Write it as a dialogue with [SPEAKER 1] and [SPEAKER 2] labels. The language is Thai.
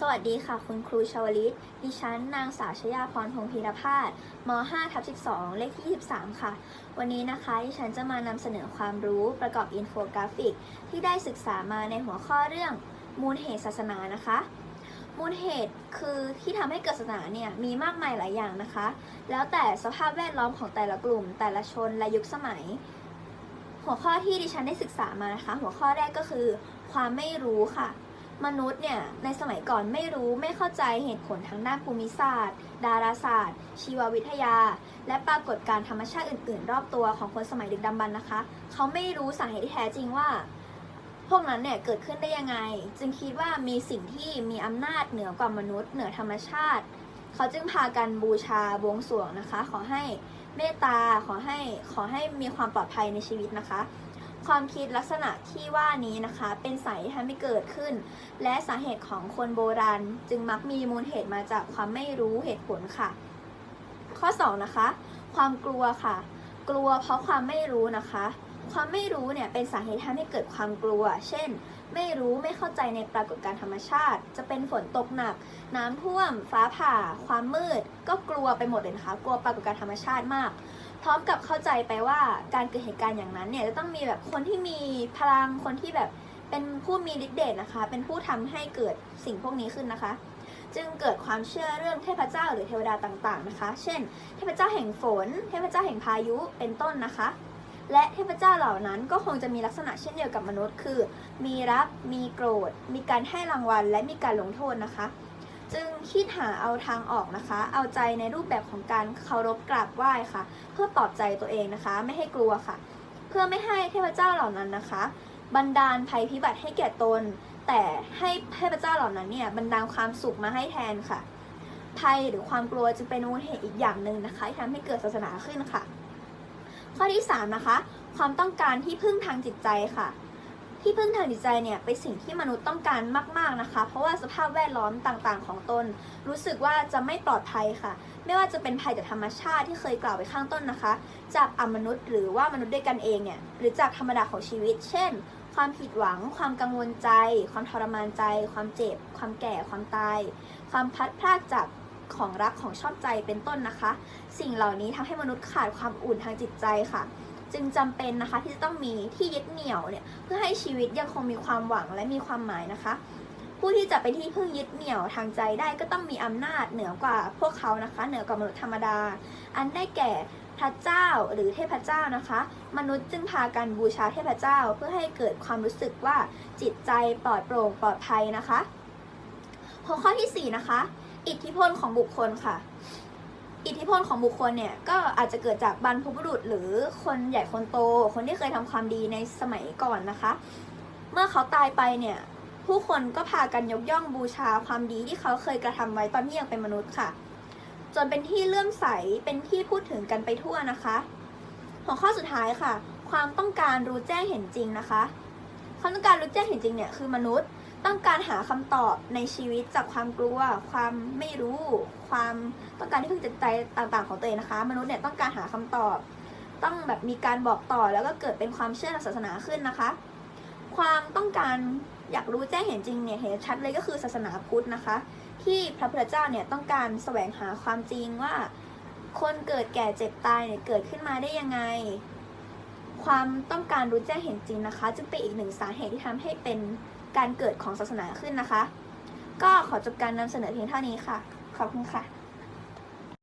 [SPEAKER 1] สวัสดีค่ะ คุณครูชาวลิต ดิฉันนางสาวชยาพรพงพีรพาสม5ทับ12 เลขที่23 ค่ะ วันนี้นะคะ ดิฉันจะมานำเสนอความรู้ประกอบอินโฟกราฟิก ที่ได้ศึกษามาในหัวข้อเรื่องมูลเหตุศาสนานะคะ มูลเหตุคือที่ทำให้เกิดศาสนาเนี่ยมีมากมายหลายอย่างนะคะ แล้วแต่สภาพแวดล้อมของแต่ละกลุ่ม แต่ละชนและยุคสมัย หัวข้อที่ดิฉันได้ศึกษามานะคะ หัวข้อแรกก็คือ ความไม่รู้ค่ะ มนุษย์เนี่ยในสมัยก่อนไม่รู้ไม่เข้าใจเหตุผลทางด้านภูมิศาสตร์ ดาราศาสตร์ ชีววิทยา และปรากฏการธรรมชาติอื่น ๆ รอบตัวของคนสมัยดึกดำบรรพ์นะคะ เขาไม่รู้สาเหตุที่แท้จริงว่า พวกนั้นเนี่ยเกิดขึ้นได้ยังไง จึงคิดว่ามีสิ่งที่มีอำนาจเหนือกว่ามนุษย์ เหนือธรรมชาติ เขาจึงพากันบูชาบวงสรวงนะคะ ขอให้เมตตาขอให้ขอให้มีความปลอดภัยในชีวิตนะคะ ความคิดลักษณะที่ว่านี้นะคะ เป็นสาเหตุที่ทำให้เกิดขึ้น และสาเหตุของคนโบราณ จึงมักมีมูลเหตุมาจากความไม่รู้เหตุผลค่ะ ข้อ 2 นะคะ ความกลัวค่ะ กลัวเพราะความไม่รู้นะคะ ความไม่รู้เนี่ยเป็นสาเหตุทำให้เกิดความกลัว เช่น ไม่รู้ไม่เข้าใจในปรากฏการณ์ธรรมชาติ จะเป็นฝนตกหนัก น้ำท่วม ฟ้าผ่า ความมืด ก็กลัวไปหมดเลยนะคะ กลัวปรากฏการณ์ธรรมชาติมาก พร้อมกับเข้าใจไปว่าการเกิดเหตุการณ์อย่างนั้นเนี่ยจะต้องมีแบบคนที่มีพลังคนที่แบบเป็นผู้มีฤทธิ์เดชนะคะ เป็นผู้ทำให้เกิดสิ่งพวกนี้ขึ้นนะคะ จึงเกิดความเชื่อเรื่องเทพเจ้าหรือเทวดาต่างๆนะคะ เช่น เทพเจ้าแห่งฝน เทพเจ้าแห่งพายุเป็นต้นนะคะ และเทพเจ้าเหล่านั้นก็คงจะมีลักษณะเช่นเดียวกับมนุษย์ คือ มีรักมีโกรธ มีการให้รางวัล และมีการลงโทษนะคะ จึงคิดหาเอาทางออกนะคะ เอาใจในรูปแบบของการเคารพกราบไหว้ค่ะ เพื่อปลอบใจตัวเองนะคะ ไม่ให้กลัวค่ะ เพื่อไม่ให้เทพเจ้าเหล่านั้นนะคะ บันดาลภัยพิบัติให้แก่ตน แต่ให้เทพเจ้าเหล่านั้นเนี่ยบันดาลความสุขมาให้แทนค่ะ ภัยหรือความกลัวจึงเป็นมูลเหตุอีกอย่างหนึ่งนะคะที่ทำให้เกิดศาสนาขึ้นค่ะ ข้อที่3นะคะ ความต้องการที่พึ่งทางจิตใจค่ะ ที่พึ่งทางจิตใจเนี่ยเป็นสิ่งที่มนุษย์ต้องการมาก ๆนะคะ เพราะว่าสภาพแวดล้อมต่างๆ ของตน รู้สึกว่าจะไม่ปลอดภัยค่ะ ไม่ว่าจะเป็นภัยจากธรรมชาติที่เคยกล่าวไปข้างต้นนะคะ จากอมนุษย์หรือว่ามนุษย์ด้วยกันเองเนี่ยหรือจากธรรมดาของชีวิต เช่น ความผิดหวัง ความกังวลใจ ความทรมานใจ ความเจ็บ ความแก่ ความตาย ความพัดพรากจากของรักของชอบใจเป็นต้นนะคะ สิ่งเหล่านี้ทำให้มนุษย์ขาดความอุ่นทางจิตใจค่ะ จึงจำเป็นนะคะที่จะต้องมีที่ยึดเหนี่ยวเนี่ยเพื่อให้ชีวิตยังคงมีความหวังและมีความหมายนะคะ ผู้ที่จะเป็นที่พึ่งยึดเหนี่ยวทางใจได้ก็ต้องมีอำนาจเหนือกว่าพวกเขานะคะ เหนือกว่ามนุษย์ธรรมดา อันได้แก่พระเจ้าหรือเทพเจ้านะคะ มนุษย์จึงพากันบูชาเทพเจ้าเพื่อให้เกิดความรู้สึกว่าจิตใจปลอดโปร่งปลอดภัยนะคะหัวข้อที่ 4 นะคะ อิทธิพลของบุคคลค่ะ อิทธิพลของบุคคลเนี่ยก็อาจจะเกิดจากบรรพบุรุษ หรือคนใหญ่คนโต คนที่เคยทำความดีในสมัยก่อนนะคะ เมื่อเขาตายไปเนี่ยผู้คนก็พากันยกย่องบูชาความดีที่เขาเคยกระทำไว้ตอนที่ยังเป็นมนุษย์ค่ะ จนเป็นที่เลื่อมใสเป็นที่พูดถึงกันไปทั่วนะคะหัวข้อสุดท้ายค่ะ ความต้องการรู้แจ้งเห็นจริงนะคะ ความต้องการรู้แจ้งเห็นจริงเนี่ยคือมนุษย์ ต้องการหาคำตอบในชีวิตจากความกลัว ความไม่รู้ ความต้องการที่พึ่งจิตใจต่างๆของตัวเองนะคะ มนุษย์เนี่ยต้องการหาคำตอบ ต้องแบบมีการบอกต่อแล้วก็เกิดเป็นความเชื่อทางศาสนาขึ้นนะคะ ความต้องการอยากรู้แจ้งเห็นจริงเนี่ยเห็นชัดเลยก็คือศาสนาพุทธนะคะ ที่พระพุทธเจ้าเนี่ยต้องการแสวงหาความจริงว่า คนเกิดแก่เจ็บตายเนี่ยเกิดขึ้นมาได้ยังไง ความต้องการรู้แจ้งเห็นจริงนะคะ จึงเป็นอีกหนึ่งสาเหตุที่ทำให้เป็นการเกิดของศาสนาขึ้นนะคะ ก็ขอจบการนำเสนอเพียงเท่านี้ค่ะ ขอบคุณค่ะ